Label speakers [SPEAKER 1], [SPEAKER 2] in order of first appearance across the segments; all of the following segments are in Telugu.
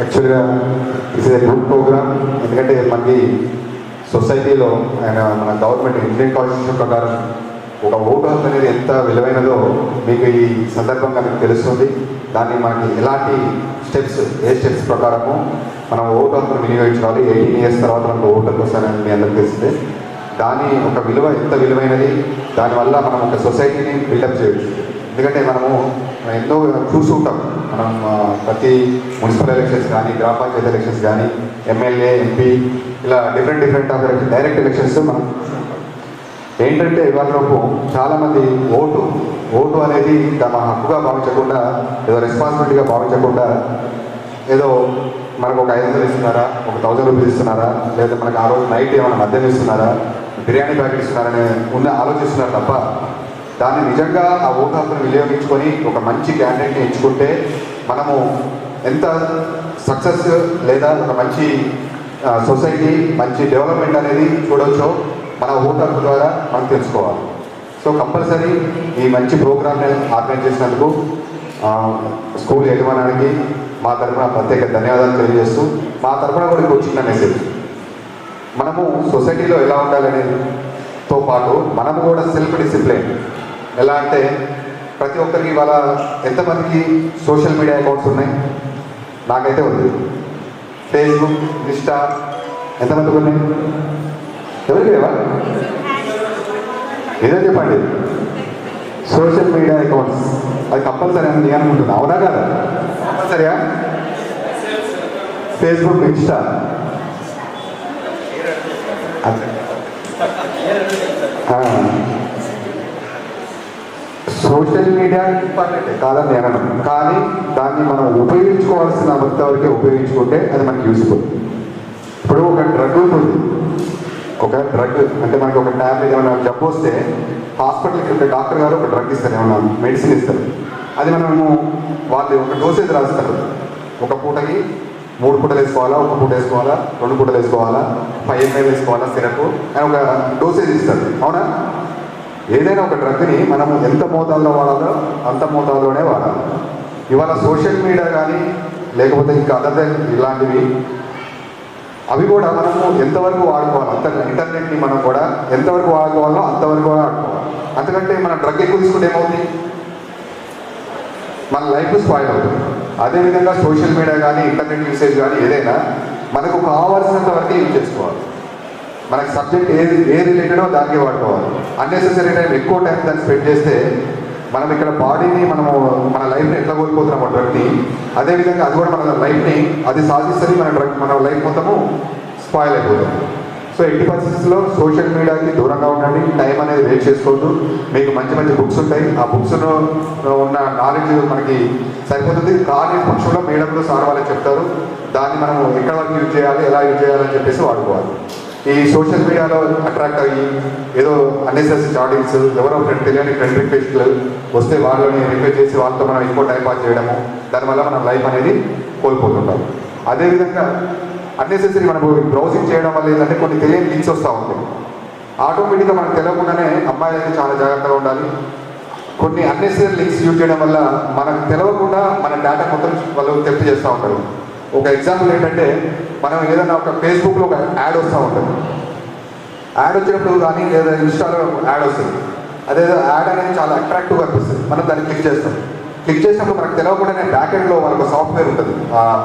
[SPEAKER 1] యాక్చువల్గా ఇస్ ఏ గుడ్ ప్రోగ్రామ్ ఎందుకంటే మనకి సొసైటీలో ఆయన మన గవర్నమెంట్ ఇండియన్ కాన్స్టిట్యూషన్ ప్రకారం ఒక ఓటు హక్కు అనేది ఎంత విలువైనదో మీకు ఈ సందర్భంగా మీకు తెలుస్తుంది. దాన్ని మనకి ఎలాంటి స్టెప్స్ ఏ స్టెప్స్ ప్రకారము మనం ఓటు హక్కును వినియోగించుకోవాలి. ఎయిటీన్ ఇయర్స్ తర్వాత మనకు ఓటు హక్కు వస్తానని మీ అందరికీ తెలిసింది. దాని ఒక విలువ ఎంత విలువైనది? దానివల్ల మనం ఒక సొసైటీని బిల్డప్ చేయొచ్చు. ఎందుకంటే మనము ఎన్నో చూసి ఉంటాం మనం ప్రతి మున్సిపల్ ఎలక్షన్స్ కానీ గ్రామ పంచాయతీ ఎలక్షన్స్ కానీ ఎమ్మెల్యే ఎంపీ ఇలా different different of direct elections మనం ఏంటంటే ఇవాళలోపు చాలామంది ఓటు ఓటు అనేది తమ హక్కుగా భావించకుండా ఏదో రెస్పాన్సిబిలిటీగా భావించకుండా ఏదో మనకు ఒక ఐదు వందలు ఇస్తున్నారా ఒక థౌజండ్ రూపీస్ ఇస్తున్నారా లేదా మనకు ఆ రోజు నైట్ ఏమైనా మద్యం ఇస్తున్నారా బిర్యానీ ప్యాకెట్ ఇస్తున్నారనే ఉన్న ఆలోచిస్తున్నారు తప్ప దాన్ని నిజంగా ఆ ఓటు హక్కును వినియోగించుకొని ఒక మంచి క్యాండిడేట్ని ఎంచుకుంటే మనము ఎంత సక్సెస్ లేదా ఒక మంచి సొసైటీ మంచి డెవలప్మెంట్ అనేది చూడొచ్చో మన ఓటు హక్కు ద్వారా మనం తెలుసుకోవాలి. సో కంపల్సరీ ఈ మంచి ప్రోగ్రామ్ని ఆర్గనైజ్ చేసినందుకు స్కూల్ యజమానానికి మా తరఫున ప్రత్యేక ధన్యవాదాలు తెలియజేస్తూ మా తరఫున కూడా ఇంకో చిన్న మెసేజ్ మనము సొసైటీలో ఎలా ఉండాలనేతో పాటు మనము కూడా సెల్ఫ్ డిసిప్లిన్ ఎలా అంటే ప్రతి ఒక్కరికి ఇవాళ ఎంతమందికి సోషల్ మీడియా అకౌంట్స్ ఉన్నాయి? నాకైతే ఉంది. ఫేస్బుక్ ఇన్స్టా ఎంతమందికి ఉన్నాయి? ఎవరికి లేవా? ఏదో చెప్పండి. Social media accounts. అది కంపల్సరీ అని నేను అనుకుంటున్నా. అవునా కదా? కంపల్సరీయా ఫేస్బుక్ ఇన్స్టా. అదే సోషల్ మీడియా ఇంపార్టెంట్ కాదని నేను కానీ దాన్ని మనం ఉపయోగించుకోవాల్సిన వరకే ఉపయోగించుకుంటే అది మనకి యూస్ఫుల్ ఇప్పుడు ఒక డ్రగ్ ఉంటుంది. ఒక డ్రగ్ అంటే మనకి ఒక ట్యాబ్లెట్ ఏమైనా జబ్బు వస్తే హాస్పిటల్కి ఒక డాక్టర్ గారు ఒక డ్రగ్ ఇస్తారు ఏమన్నా మెడిసిన్ ఇస్తారు. అది మనము వాళ్ళు ఒక డోసేజ్ రాస్తారు. ఒక పూటకి మూడు పూటలు వేసుకోవాలా ఒక పూట వేసుకోవాలా రెండు పూటలు వేసుకోవాలా ఫైవ్ ఎంఎల్ వేసుకోవాలా సిరప్ అని ఒక డోసేజ్ ఇస్తారు. అవునా? ఏదైనా ఒక డ్రగ్ని మనం ఎంత మోతాదులో వాడాలో అంత మోతాదులోనే వాడాలి. ఇవాళ సోషల్ మీడియా కానీ లేకపోతే ఇంకా అదర్ ఇలాంటివి అవి కూడా మనము ఎంతవరకు వాడుకోవాలి? అంత ఇంటర్నెట్ని మనం కూడా ఎంతవరకు వాడుకోవాలో అంతవరకు కూడా వాడుకోవాలి. అంతకంటే మన డ్రగ్ ఎక్కువ తీసుకుంటే ఏమవుతుంది? మన లైఫ్ స్పాయిల్ అవుతుంది. అదేవిధంగా సోషల్ మీడియా కానీ ఇంటర్నెట్ యూసేజ్ కానీ ఏదైనా మనకు కావాల్సినంత వరకు యూజ్ చేసుకోవాలి. మనకి సబ్జెక్ట్ ఏది ఏ రిలేటెడో దానికి వాడుకోవాలి. అన్నెసెసరీ టైం ఎక్కువ టైం దాన్ని స్పెండ్ చేస్తే మనం ఇక్కడ బాడీని మనము మన లైఫ్ని ఎట్లా కోల్పోతున్నాం అటువంటి డ్రగ్ని అదేవిధంగా అది కూడా మన లైఫ్ని అది సాధిస్తుంది మన డ్రగ్ మన లైఫ్ మొత్తము స్పాయిల్ అయిపోతుంది. సో ఎట్టి పరిస్థితుల్లో సోషల్ మీడియాకి దూరంగా ఉండండి టైం అనేది వేస్ట్ చేసుకోవద్దు. మీకు మంచి మంచి బుక్స్ ఉంటాయి. ఆ బుక్స్లో ఉన్న నాలెడ్జ్ మనకి సరిపోతుంది. కానీ పక్షంలో మేడంలో సార్ వాళ్ళే చెప్తారు దాన్ని మనం ఎక్కడ వరకు యూజ్ చేయాలి ఎలా యూజ్ చేయాలని చెప్పేసి వాడుకోవాలి. ఈ సోషల్ మీడియాలో అట్రాక్ట్ అయ్యి ఏదో అన్నెసెసరీ చాటింగ్స్ ఎవరో ఫ్రెండ్ తెలియని ఫ్రెండ్ రిక్వెస్ట్లు వస్తే వాళ్ళని రిక్వెస్ట్ చేసి వాళ్ళతో మనం ఎక్కువ టైం పాస్ చేయడము దానివల్ల మనం లైఫ్ అనేది కోల్పోతుంటాం. అదేవిధంగా అన్నెసెసరీ మనం బ్రౌజింగ్ చేయడం వల్ల ఏంటంటే కొన్ని తెలియని లింక్స్ వస్తూ ఉంటాయి. ఆటోమేటిక్గా మనకు తెలియకుండానే అమ్మాయిలైతే చాలా జాగ్రత్తగా ఉండాలి. కొన్ని అన్నెసరీ లింక్స్ యూజ్ చేయడం వల్ల మనకు తెలవకుండా మన డేటా మొత్తం వాళ్ళు తెలియజేస్తూ చేస్తూ ఉంటారు. ఒక ఎగ్జాంపుల్ ఏంటంటే మనం ఏదైనా ఒక ఫేస్బుక్లో ఒక యాడ్ వస్తూ ఉంటుంది. యాడ్ వచ్చినప్పుడు కానీ లేదా ఇన్స్టాలో యాడ్ వస్తుంది. అదేదో యాడ్ అనేది చాలా అట్రాక్టివ్గా అనిపిస్తుంది. మనం దాన్ని క్లిక్ చేస్తాం. క్లిక్ చేసినప్పుడు మనకు తెలియకుండానే బ్యాక్ ఎండ్లో మనకు సాఫ్ట్వేర్ ఉంటుంది. యాడ్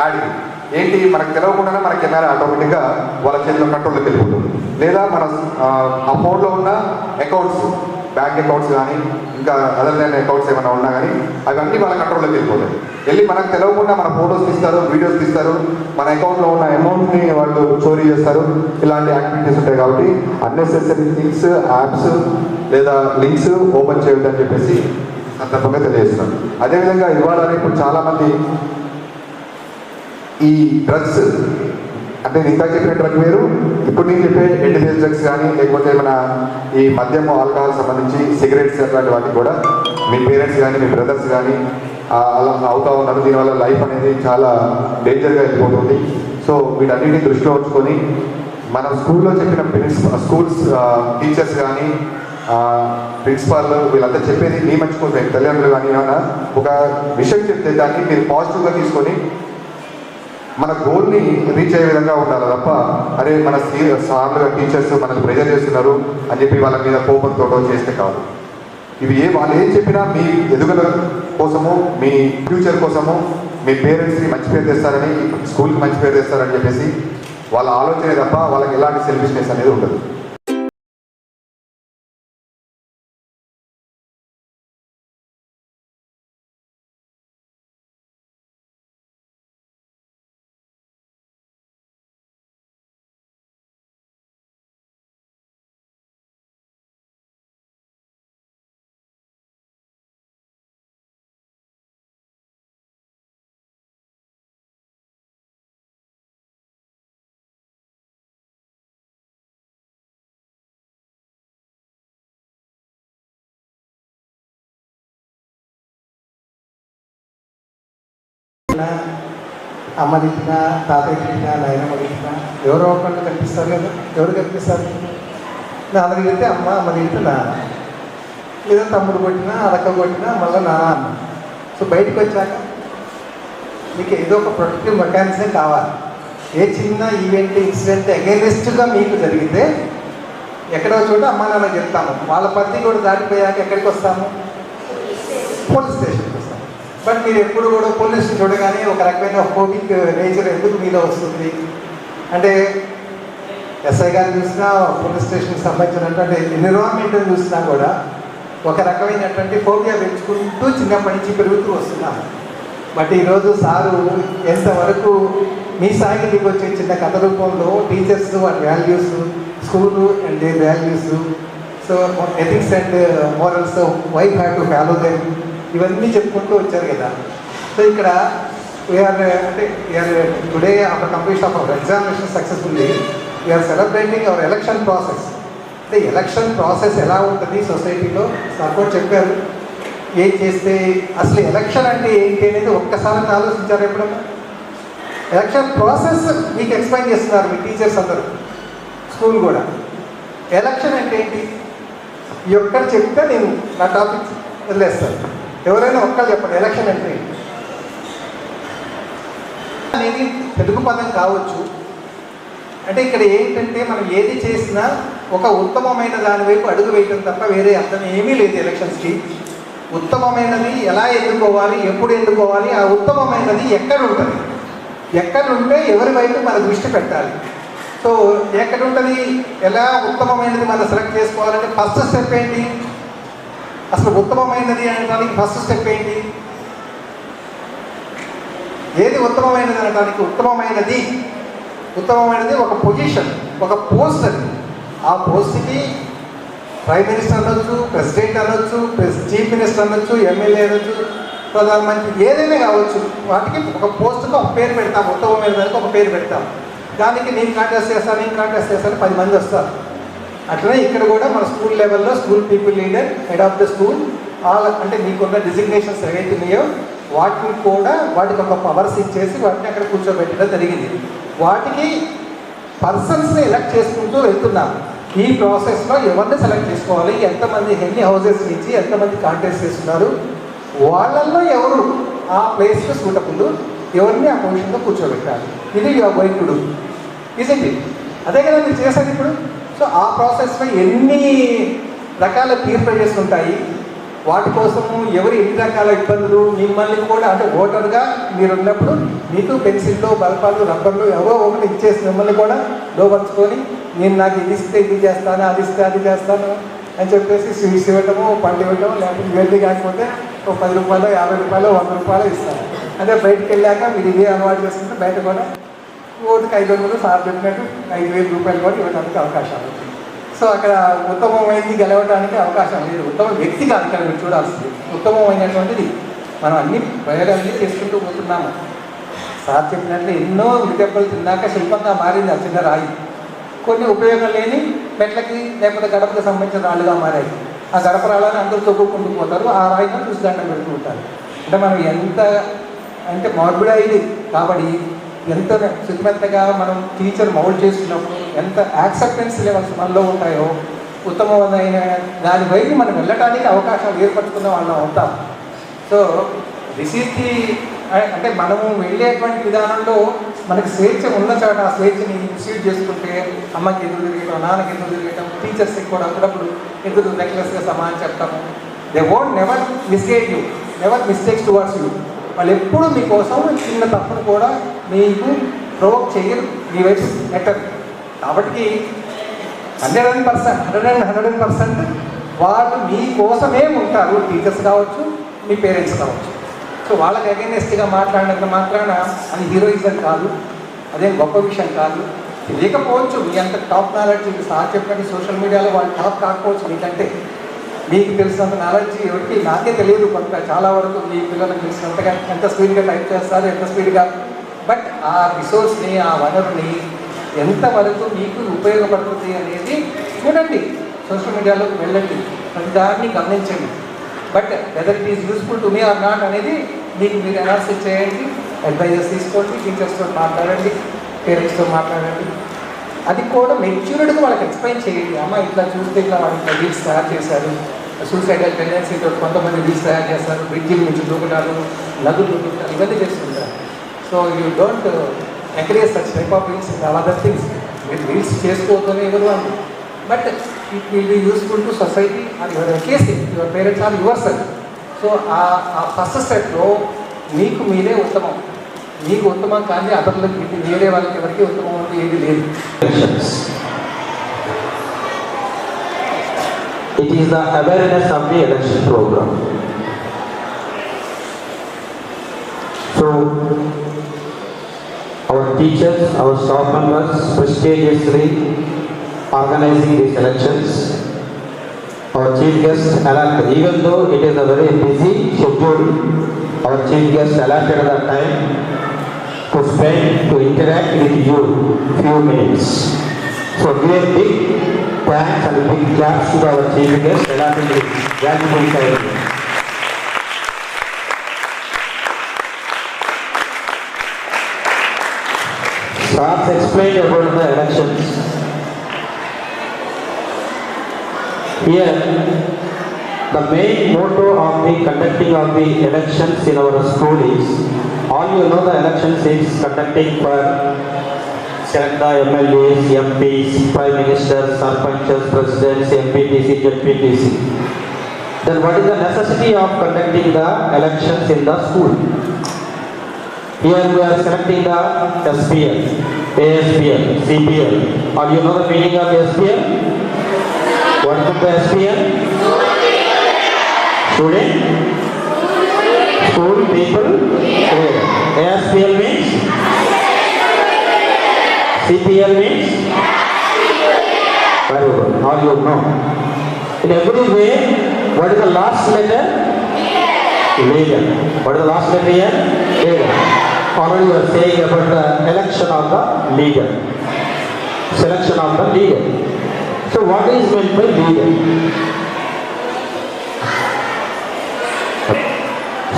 [SPEAKER 1] యాడ్కి ఏంటి? మనకు తెలియకుండానే మన కెమెరా ఆటోమేటిక్గా వాళ్ళ చేతిలో కంట్రోల్కి వెళ్ళిపోతుంది. లేదా మన ఆ ఫోన్లో ఉన్న అకౌంట్స్ బ్యాంక్ అకౌంట్స్ కానీ ఇంకా అదర్ అకౌంట్స్ ఏమైనా ఉన్నా కానీ అవన్నీ మన కంట్రోల్లోకి వెళ్ళిపోతాయి. వెళ్ళి మనకు తెలియకుండా మన ఫోటోస్ తీస్తారు వీడియోస్ తీస్తారు మన అకౌంట్లో ఉన్న అమౌంట్ని వాళ్ళు చోరీ చేస్తారు ఇలాంటి యాక్టివిటీస్ ఉంటాయి కాబట్టి అన్నెసెసరీ థింగ్స్ యాప్స్ లేదా లింక్స్ ఓపెన్ చేయొద్దని చెప్పేసి సందర్భంగా తెలియజేస్తున్నాను. అదేవిధంగా ఇవాళ రేపు చాలామంది ఈ డ్రగ్స్ అంటే నేను ఇంకా చెప్పిన డ్రగ్ వేరు. ఇప్పుడు నేను చెప్పే ఎండిఫేస్ డ్రగ్స్ కానీ లేకపోతే మన ఈ మద్యము ఆల్కహాల్ సంబంధించి సిగరెట్స్ అట్లాంటి వాటికి కూడా మీ పేరెంట్స్ కానీ మీ బ్రదర్స్ కానీ అలా అవుతా ఉన్నారు. దీనివల్ల లైఫ్ అనేది చాలా డేంజర్గా వెళ్ళిపోతుంది. సో వీటన్నిటిని దృష్టిలో ఉంచుకొని మనం స్కూల్లో చెప్పిన ప్రిన్సిపల్ స్కూల్స్ టీచర్స్ కానీ ప్రిన్సిపాల్ వీళ్ళంతా చెప్పేది మీ మంచి కోసం తల్లిదండ్రులు కానీ ఏమైనా ఒక విషయం చెప్తే దాన్ని మీరు పాజిటివ్గా తీసుకొని మన గోల్ని రీచ్ అయ్యే విధంగా ఉండాలి. తప్ప అరే మన సీ- సార్లు టీచర్స్ మనకు ప్రెజర్ చేస్తున్నారు అని చెప్పి వాళ్ళ మీద కోపంతో చేస్తే కాదు. ఇవి ఏ వాళ్ళు ఏం చెప్పినా మీ ఎదుగుదల కోసము మీ ఫ్యూచర్ కోసము మీ పేరెంట్స్కి మంచి పేరు తెస్తారని స్కూల్కి మంచి పేరు తెస్తారని చెప్పేసి వాళ్ళ ఆలోచనే తప్ప వాళ్ళకి ఎలాంటి సెల్ఫిష్నెస్ అనేది ఉండదు.
[SPEAKER 2] తిట్టినా, అమ్మ తిట్టినా తాతయ్య తిట్టినా నాయనమ్మ తిట్టినా ఎవరో ఒకళ్ళు కనిపిస్తారు కదా ఎవరు కనిపిస్తారు? నాన్న తిడితే అమ్మ అమ్మ తిడితే నాన్న. లేదా తమ్ముడు కొట్టినా అడక కొట్టినా మళ్ళీ నాన్న. అమ్మ సో బయటకు వచ్చాక మీకు ఏదో ఒక ప్రొటెక్టివ్ మెకానిజం కావాలి. ఏ చిన్న ఈవెంట్ ఇన్సిడెంట్ అగేనెస్ట్గా మీకు జరిగితే ఎక్కడో చోట అమ్మ నాన్న చెప్తాము. వాళ్ళ పత్తి కూడా దాటిపోయాక ఎక్కడికి వస్తాము? Police station. బట్ మీరు ఎప్పుడు కూడా పోలీస్ చూడగానే ఒక రకమైన ఫోబిక్ నేచర్ ఎందుకు మీలో వస్తుంది? అంటే ఎస్ఐ గారిని చూసినా పోలీస్ స్టేషన్కి సంబంధించినటువంటి ఎన్విరాన్మెంట్ చూసినా కూడా ఒక రకమైనటువంటి ఫోబియా పెంచుకుంటూ చిన్నప్పటి నుంచి పెరుగుతూ వస్తున్నాం. బట్ ఈరోజు సారు ఎంతవరకు మీ స్థాయికి వచ్చే చిన్న కథ రూపంలో టీచర్స్ వాటి values school and their values so ethics and morals why have to follow them ఇవన్నీ చెప్పుకుంటూ వచ్చారు కదా. సో ఇక్కడ వీఆర్ అంటే we are today after completion of our examination successfully we are celebrating our election process అంటే ఎలక్షన్ ప్రాసెస్ ఎలా ఉంటుంది సొసైటీలో సార్ చెప్పారు. ఏం చేస్తే అసలు ఎలక్షన్ అంటే ఏంటి అనేది ఒక్కసారి ఆలోచించారు ఎప్పుడన్నా? ఎలక్షన్ ప్రాసెస్ మీకు ఎక్స్ప్లెయిన్ చేస్తున్నారు మీ టీచర్స్ అందరూ. స్కూల్ కూడా. ఎలక్షన్ అంటే ఏంటి? ఈ చెప్తే నేను నా టాపిక్ వదిలేస్తాను. ఎవరైనా ఒక్కళ్ళు చెప్పండి ఎలక్షన్ అంటే అనేది తెలుగు పదం కావచ్చు. అంటే ఇక్కడ ఏంటంటే మనం ఏది చేసినా ఒక ఉత్తమమైన దాని వైపు అడుగు వేయటం తప్ప వేరే అర్థం ఏమీ లేదు ఎలక్షన్స్కి. ఉత్తమమైనది ఎలా ఎన్నుకోవాలి ఎప్పుడు ఎన్నుకోవాలి ఆ ఉత్తమమైనది ఎక్కడ ఉంటుంది? ఎక్కడ ఉంటే ఎవరి వైపు మన దృష్టి పెట్టాలి. సో ఎక్కడ ఉంటుంది ఎలా ఉత్తమమైనది మనం సెలెక్ట్ చేసుకోవాలంటే ఫస్ట్ స్టెప్ ఏంటి? అసలు ఉత్తమమైనది అనడానికి ఫస్ట్ స్టెప్ ఏంటి? ఏది ఉత్తమమైనది అనడానికి ఉత్తమమైనది? ఉత్తమమైనది ఒక పొజిషన్ ఒక పోస్ట్ అది. ఆ పోస్ట్కి ప్రైమ్ మినిస్టర్ అనొచ్చు ప్రెసిడెంట్ అనొచ్చు ప్రెస్ చీఫ్ మినిస్టర్ అనొచ్చు ఎమ్మెల్యే అనొచ్చు ప్రధానమంత్రి ఏదైనా కావచ్చు. వాటికి ఒక పోస్ట్కి ఒక పేరు పెడతాం ఉత్తమమైన దానికి ఒక పేరు పెడతాం. దానికి నేను కాంటెస్ట్ చేస్తాను నేను కాంటెస్ట్ చేస్తాను పది మంది వస్తారు. అట్లనే ఇక్కడ కూడా మన స్కూల్ లెవెల్లో school people leader head of the school all అంటే మీకున్న డిజిగ్నేషన్స్ ఏవైతే ఉన్నాయో వాటిని కూడా వాటికి ఒక పవర్స్ ఇచ్చేసి వాటిని అక్కడ కూర్చోబెట్టడం జరిగింది. వాటికి పర్సన్స్ని ఎలక్ట్ చేసుకుంటూ వెళ్తున్నాం. ఈ ప్రాసెస్లో ఎవరిని సెలెక్ట్ చేసుకోవాలి? ఎంతమంది ఎన్ని హౌసెస్ నుంచి ఎంతమంది కాంటాక్ట్ చేస్తున్నారు? వాళ్ళల్లో ఎవరు ఆ ప్లేస్లో సూటబుల్ ఎవరిని ఆ పొజిషన్లో కూర్చోబెట్టాలి? ఇది యువర్ గోయింగ్ టు డూ అదే కదా మీరు చేశారు ఇప్పుడు? సో ఆ ప్రాసెస్లో ఎన్ని రకాల పీర్ ప్రెజర్స్ ఉంటాయి వాటి కోసము ఎవరు ఎన్ని రకాల ఇబ్బందులు? మిమ్మల్ని కూడా అంటే ఓటర్గా మీరు ఉన్నప్పుడు మీకు పెన్సిల్లో బల్పాలు రబ్బర్లు ఎవరో ఒకటి ఇచ్చేసి మిమ్మల్ని కూడా లోపరుచుకొని నేను నాకు ఇది ఇస్తే ఇది చేస్తాను అది ఇస్తే అది చేస్తాను అని చెప్పేసి స్వీట్స్ ఇవ్వటము పండు ఇవ్వటము లేకపోతే వెళ్ళి కాకపోతే ఒక పది రూపాయలు యాభై రూపాయలు వంద రూపాయలు ఇస్తాను అదే బయటకు వెళ్ళాక మీరు ఇదే అలవాటు చేసుకుంటే బయట కూడా ఓటుకి ఐదు వందలు సార్ చెప్పినట్టు ఐదు వేల రూపాయలు కూడా ఇవ్వడానికి అవకాశాలు ఉంటాయి సో అక్కడ ఉత్తమమైనది గెలవడానికి అవకాశం లేదు. ఉత్తమ వ్యక్తి కాదు ఇక్కడ మీరు చూడాల్సింది. ఉత్తమమైనటువంటిది మనం అన్ని ప్రయోగాలన్నీ చేసుకుంటూ పోతున్నాము. సార్ చెప్పినట్లు ఎన్నో విదెబ్బలు తిన్నాక శిల్పంగా మారింది ఆ చిన్న రాయి. కొన్ని ఉపయోగం లేని మెట్లకి లేకపోతే గడపకి సంబంధించిన రాళ్ళుగా మారాయి. ఆ గడప రాళ్ళని అందరూ తొక్కుకుంటూ పోతారు. ఆ రాయిని చూసి దండం పెడుతూ ఉంటారు. అంటే మనం ఎంత అంటే మార్బుడైది కాబట్టి ఎంత శుతిమెత్తగా మనం టీచర్ మౌల్డ్ చేస్తున్నప్పుడు ఎంత యాక్సెప్టెన్స్ లెవెల్స్ మనలో ఉంటాయో ఉత్తమమైన దాని వైపు మనం వెళ్ళటానికి అవకాశాలు ఏర్పరచుకున్న వాళ్ళం అవుతాం. సో దిస్ ఈస్ ది అంటే మనము వెళ్ళేటువంటి విధానంలో మనకి స్వేచ్ఛ ఉన్న చోట ఆ స్వేచ్ఛని ఇన్స్టిట్యూట్ చేసుకుంటే అమ్మకి ఎదురు తిరగటం నాన్నకి ఎదురు తిరగటం టీచర్స్కి కూడా అప్పుడప్పుడు ఎదురు నెక్లెస్గా సమానం చెప్తాము? They won't never misguide you never mistakes towards you వాళ్ళు ఎప్పుడు మీకోసం చిన్న తప్పును కూడా మీకు ప్రొవోక్ చేయరు. మీ వైపు నెట్టరు కాబట్టి hundred and percent hundred and hundred and percent వాళ్ళు మీకోసమే ఉంటారు. టీచర్స్ కావచ్చు మీ పేరెంట్స్ కావచ్చు. సో వాళ్ళకి అగైనెస్ట్గా మాట్లాడినంత మాత్రాన అది హీరోయిజం కాదు. అదేం గొప్ప విషయం కాదు. తెలియకపోవచ్చు మీ అంత టాప్ నాలెడ్జ్ సార్ చెప్పినట్టు సోషల్ మీడియాలో వాళ్ళు టాప్ కాకపోవచ్చు మీకంటే. మీకు తెలిసినంత నాలెడ్జ్ ఎవరికి నాకే తెలియదు కొంత చాలా వరకు మీ పిల్లలకు తెలిసినంతగా ఎంత స్పీడ్గా టైప్ చేస్తారు ఎంత స్పీడ్గా. బట్ ఆ రిసోర్స్ని ఆ వనరుని ఎంతవరకు మీకు ఉపయోగపడుతుంది అనేది చూడండి. సోషల్ మీడియాలోకి వెళ్ళండి. ప్రతిదాన్ని గమనించండి. But whether it is useful to me or not అనేది మీకు మీరు అనాలిసిస్ చేయండి. అడ్వైజర్స్ తీసుకోండి టీచర్స్తో మాట్లాడండి పేరెంట్స్తో మాట్లాడండి. అది కూడా మెచ్యూర్డ్గా వాళ్ళకి ఎక్స్ప్లెయిన్ చేయండి. అమ్మ ఇట్లా చూస్తే ఇట్లా వాళ్ళు ఇట్లా రీల్స్ తయారు చేశారు. సూసైడల్ టెండెన్సీ కొంతమంది రీల్స్ తయారు చేస్తారు బ్రిడ్జిల నుంచి దూకటాలు నదులు దూకటాలు ఇవన్నీ చేస్తుంటారు. So you don't encourage such type of reels and other things మీరు రీల్స్ చేసుకోవద్దని ఎవరు అని but it will be useful to society or your KC your parents or yourself so ఆ ఆ ఫస్ట్ సెట్లో మీకు మీరే ఉత్తమం. మీకు ఉత్తమం కానీ అతరులకి వేరే వాళ్ళకి ఎవరికి ఉత్తమం ఏది లేదు.
[SPEAKER 3] It is the awareness of the election program. So, our teachers, our staff members prestigiously organizing these elections. Our chief guest allotted, even though it is a very busy schedule, our chief guest allotted the time to spend, to interact with you few minutes. So give a big chief guest, allotting this valuable explained about the elections. Here, the main motto of the conducting of the elections in our school is, all you know the elections is conducting for the MLAs, MPs, Prime Ministers, Sarpanchas, Presidents, MPTC, ZPTC. Then what is the necessity of conducting the elections in the school? Here we are selecting the SPL, ASPL, CPL. All you know the meaning of SPL? What is the SPL? Student? School people? ASPL means? CPL means? Very good. All you know. In every way, what is the last letter? Leader. What is the last letter here? Leader. Already you are saying about the election of the leader. Selection of the leader. So what is meant by leader?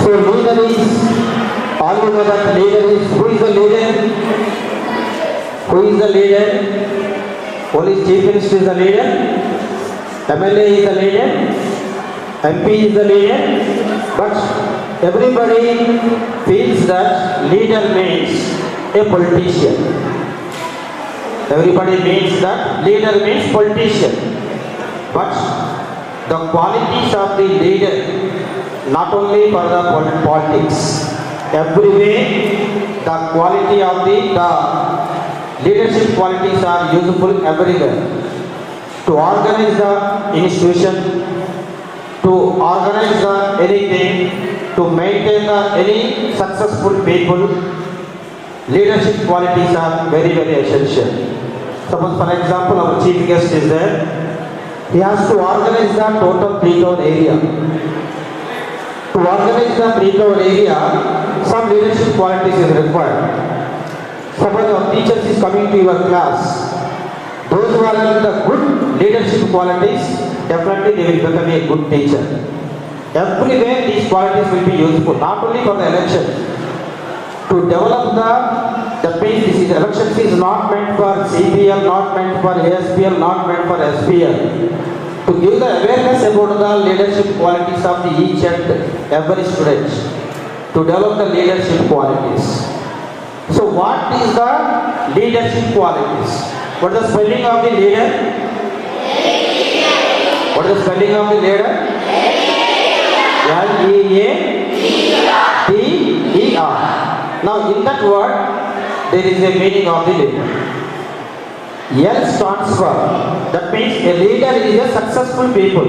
[SPEAKER 3] So leader is, all you know that leader is, who is the leader? Who is the leader? Police chief minister is the leader. MLA is the leader. MP is the leader. But everybody feels that leader means a politician. Everybody means that leader means politician. But the qualities of the leader, not only for the politics, every way the quality of the, the leadership qualities are useful everywhere. To organize the institution, to organize the anything, to maintain the any successful people, leadership qualities are very, very essential. Suppose for example, our chief guest is there. He has to organize the total pre-town area. To organize the pre-town area, some leadership qualities is required. Suppose our teachers is coming to your class. Those who are having the good leadership qualities, definitely they will become a good teacher. Everywhere these qualities will be useful, not only for the election, to develop the, the means this is election is not meant for CPL, not meant for ASPL, not meant for SPL. To give the awareness about the leadership qualities of the each and every student. to develop the leadership qualities. So what is the leadership qualities? What is the spelling of the leader? What is the spelling of the leader? L-E-A-D-E-R. Now in that word, there is a meaning of the leader. L stands for, that means a leader is a successful people.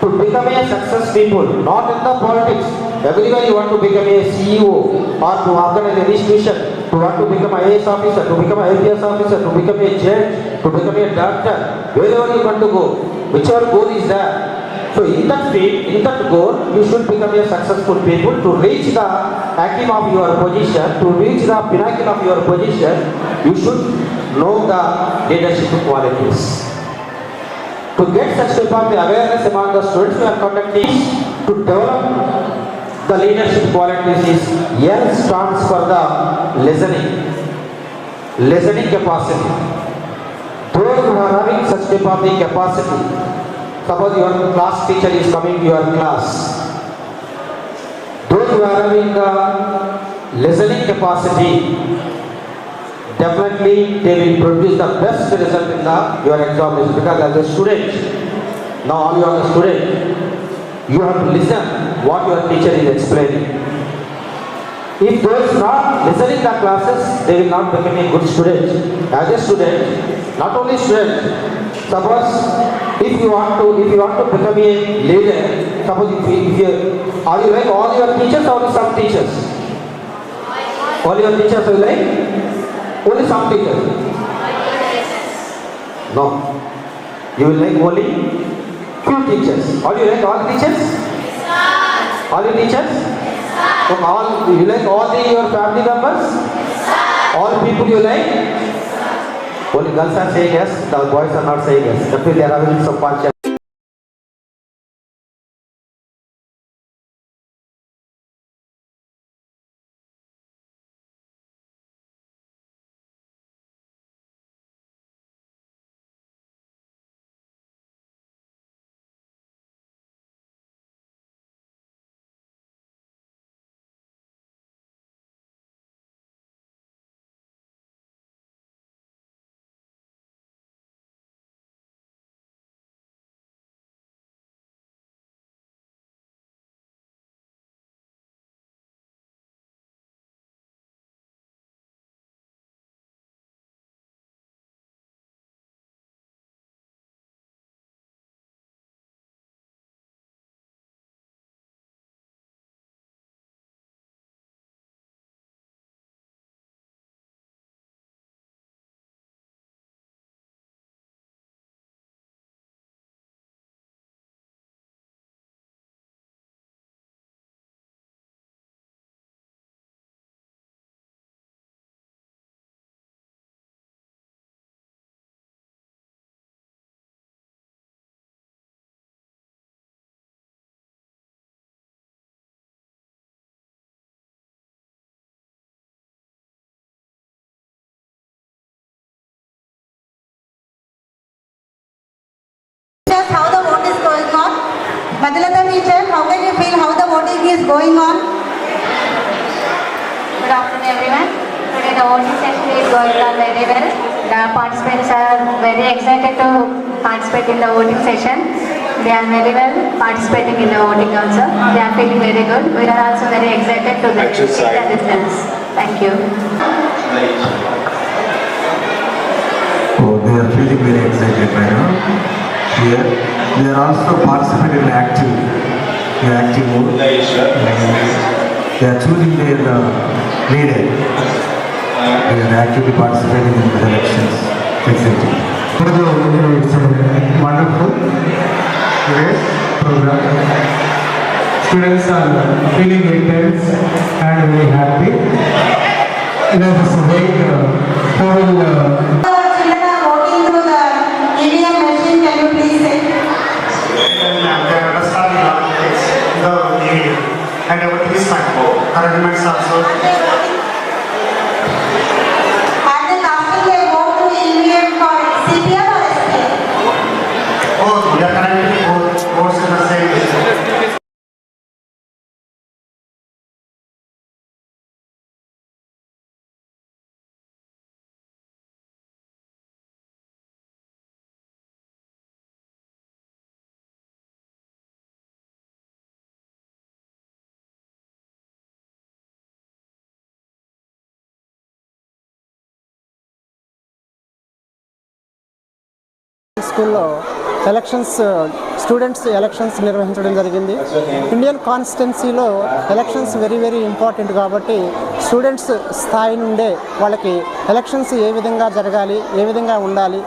[SPEAKER 3] To become a successful people, not in the politics. Everywhere you want to become a CEO or to organize an institution, to want to become a IAS officer, to become a IPS officer, to become a judge, to become a doctor, wherever you want to go, whichever goal is there. So in that field, in that goal, you should become a successful people to reach the acme of your position, to reach the pinnacle of your position, you should know the leadership qualities. To get such type of awareness among the students, we are conducting to develop the leadership qualities is L stands for the listening, listening capacity. Those who are having such type of the capacity, suppose your class teacher is coming to your class, those who are having the listening capacity, definitely they will produce the best result in the your examination because as a student, now all you are a student, you have to listen what your teacher is explaining. If those not listening the classes, they will not become a good student. As a student, not only student, suppose if you want to if you want to become a leader, suppose if you, if you are you like all your teachers or some teachers? All your teachers are like only some teachers. No. You will like only few teachers. All you like all teachers? All your teachers? So all you like all the your family members? All people you like? Only girls are saying yes, the boys are not saying yes. Means they are some partial.
[SPEAKER 4] Going on?
[SPEAKER 5] Good afternoon everyone. Today the voting session is going on very well. The participants are very excited to participate in the voting session. They are very well participating in the voting also. They are feeling very good. We are also very excited to get
[SPEAKER 6] Exercise.
[SPEAKER 5] the results. Thank you.
[SPEAKER 7] Oh, they are feeling very excited right now. Here, they are also participating in in active mode. They are choosing their uh, leader. They are actively participating in the elections. Exciting. It's a wonderful today's program. Students are feeling very tense and very happy. It was a very uh, whole uh,
[SPEAKER 8] fine. Arrangements also.
[SPEAKER 6] స్కూల్లో ఎలక్షన్స్ స్టూడెంట్స్ ఎలక్షన్స్ నిర్వహించడం జరిగింది. ఇండియన్ కాన్స్టిట్యున్సీలో ఎలక్షన్స్ వెరీ వెరీ ఇంపార్టెంట్ కాబట్టి స్టూడెంట్స్ స్థాయి నుండే వాళ్ళకి ఎలక్షన్స్ ఏ విధంగా జరగాలి ఏ విధంగా ఉండాలి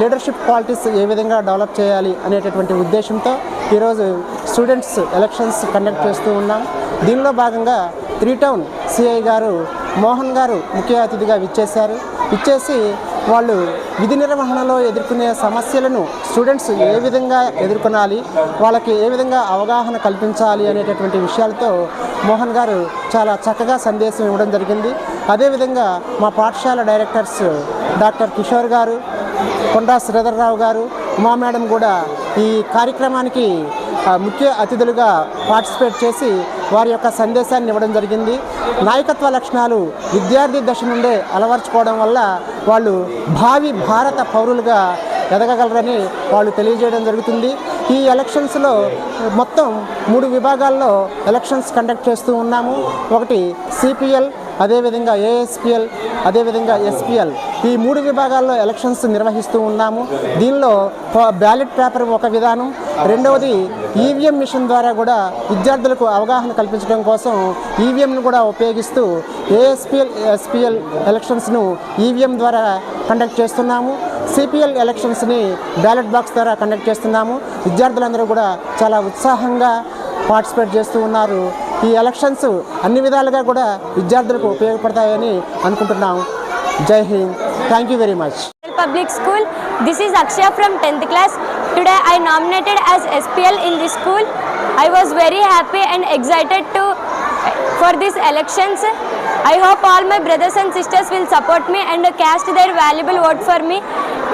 [SPEAKER 6] లీడర్షిప్ క్వాలిటీస్ ఏ విధంగా డెవలప్ చేయాలి అనేటటువంటి ఉద్దేశంతో ఈరోజు స్టూడెంట్స్ ఎలక్షన్స్ కండక్ట్ చేస్తూ ఉన్నాం. దీనిలో భాగంగా త్రీ టౌన్ సిఐ గారు మోహన్ గారు ముఖ్య అతిథిగా విచ్చేశారు. ఇచ్చేసి వాళ్ళు విధి నిర్వహణలో ఎదుర్కొనే సమస్యలను స్టూడెంట్స్ ఏ విధంగా ఎదుర్కొనాలి వాళ్ళకి ఏ విధంగా అవగాహన కల్పించాలి అనేటటువంటి విషయాలతో మోహన్ గారు చాలా చక్కగా సందేశం ఇవ్వడం జరిగింది. అదేవిధంగా మా పాఠశాల డైరెక్టర్స్ డాక్టర్ కిషోర్ గారు కొండా శ్రీధర్రావు గారు ఉమా మేడం కూడా ఈ కార్యక్రమానికి ముఖ్య అతిథులుగా పార్టిసిపేట్ చేసి వారి యొక్క సందేశాన్ని ఇవ్వడం జరిగింది. నాయకత్వ లక్షణాలు విద్యార్థి దశ నుండే అలవర్చుకోవడం వల్ల వాళ్ళు భావి భారత పౌరులుగా ఎదగగలరని వాళ్ళు తెలియజేయడం జరుగుతుంది. ఈ ఎలక్షన్స్లో మొత్తం మూడు విభాగాల్లో ఎలక్షన్స్ కండక్ట్ చేస్తూ ఉన్నాము. ఒకటి సిపిఎల్ అదేవిధంగా ఏఎస్పిఎల్ అదేవిధంగా ఎస్పిఎల్ ఈ మూడు విభాగాల్లో ఎలక్షన్స్ నిర్వహిస్తూ ఉన్నాము. దీనిలో బ్యాలెట్ పేపర్ ఒక విధానం. రెండవది ఈవీఎం మిషన్ ద్వారా కూడా విద్యార్థులకు అవగాహన కల్పించడం కోసం ఈవీఎంను కూడా ఉపయోగిస్తూ ఏఎస్పిఎల్ ఎస్పిఎల్ ఎలక్షన్స్ను ఈవీఎం ద్వారా కండక్ట్ చేస్తున్నాము. సిపిఎల్ ఎలక్షన్స్ని బ్యాలెట్ బాక్స్ ద్వారా కండక్ట్ చేస్తున్నాము. విద్యార్థులందరూ కూడా చాలా ఉత్సాహంగా పార్టిసిపేట్ చేస్తూ ఉన్నారు. ఈ ఎలక్షన్స్ అన్ని విధాలుగా కూడా విద్యార్థులకు ఉపయోగపడతాయని అనుకుంటున్నాం. జై Hind. Thank you very much
[SPEAKER 9] public school this is Akshaya from tenth class today I nominated as SPL in this school I was very happy and excited to for these elections. I hope all my brothers and sisters will support me and cast their valuable vote for me.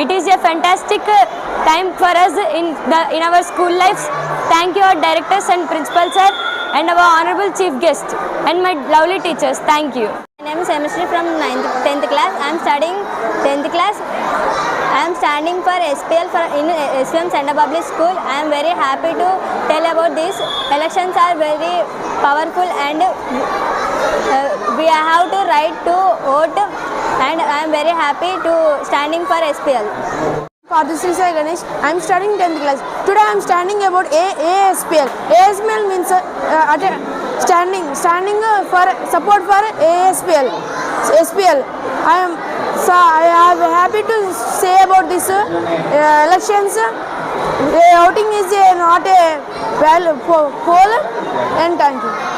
[SPEAKER 9] It is a fantastic uh, time for us in the in our school lives. Thank you our directors and principals sir and our honorable chief guest and my lovely teachers. Thank you. My name is Emissary from 9th, 10th class. I am studying 10th class. I am standing for SPL for in SPM Center Public School. I am very happy to tell about this. Elections are very powerful and uh, we have to right to vote and I am very happy to standing for SPL.
[SPEAKER 10] Parthasri Sai Ganesh. I am studying 10th class. Today I am standing about A ASPL. ASPL means uh, uh, standing standing uh, for support for ASPL. SPL. I am so I am happy to say about this uh, elections. Uh, voting is uh, not a well po- poll and thank you.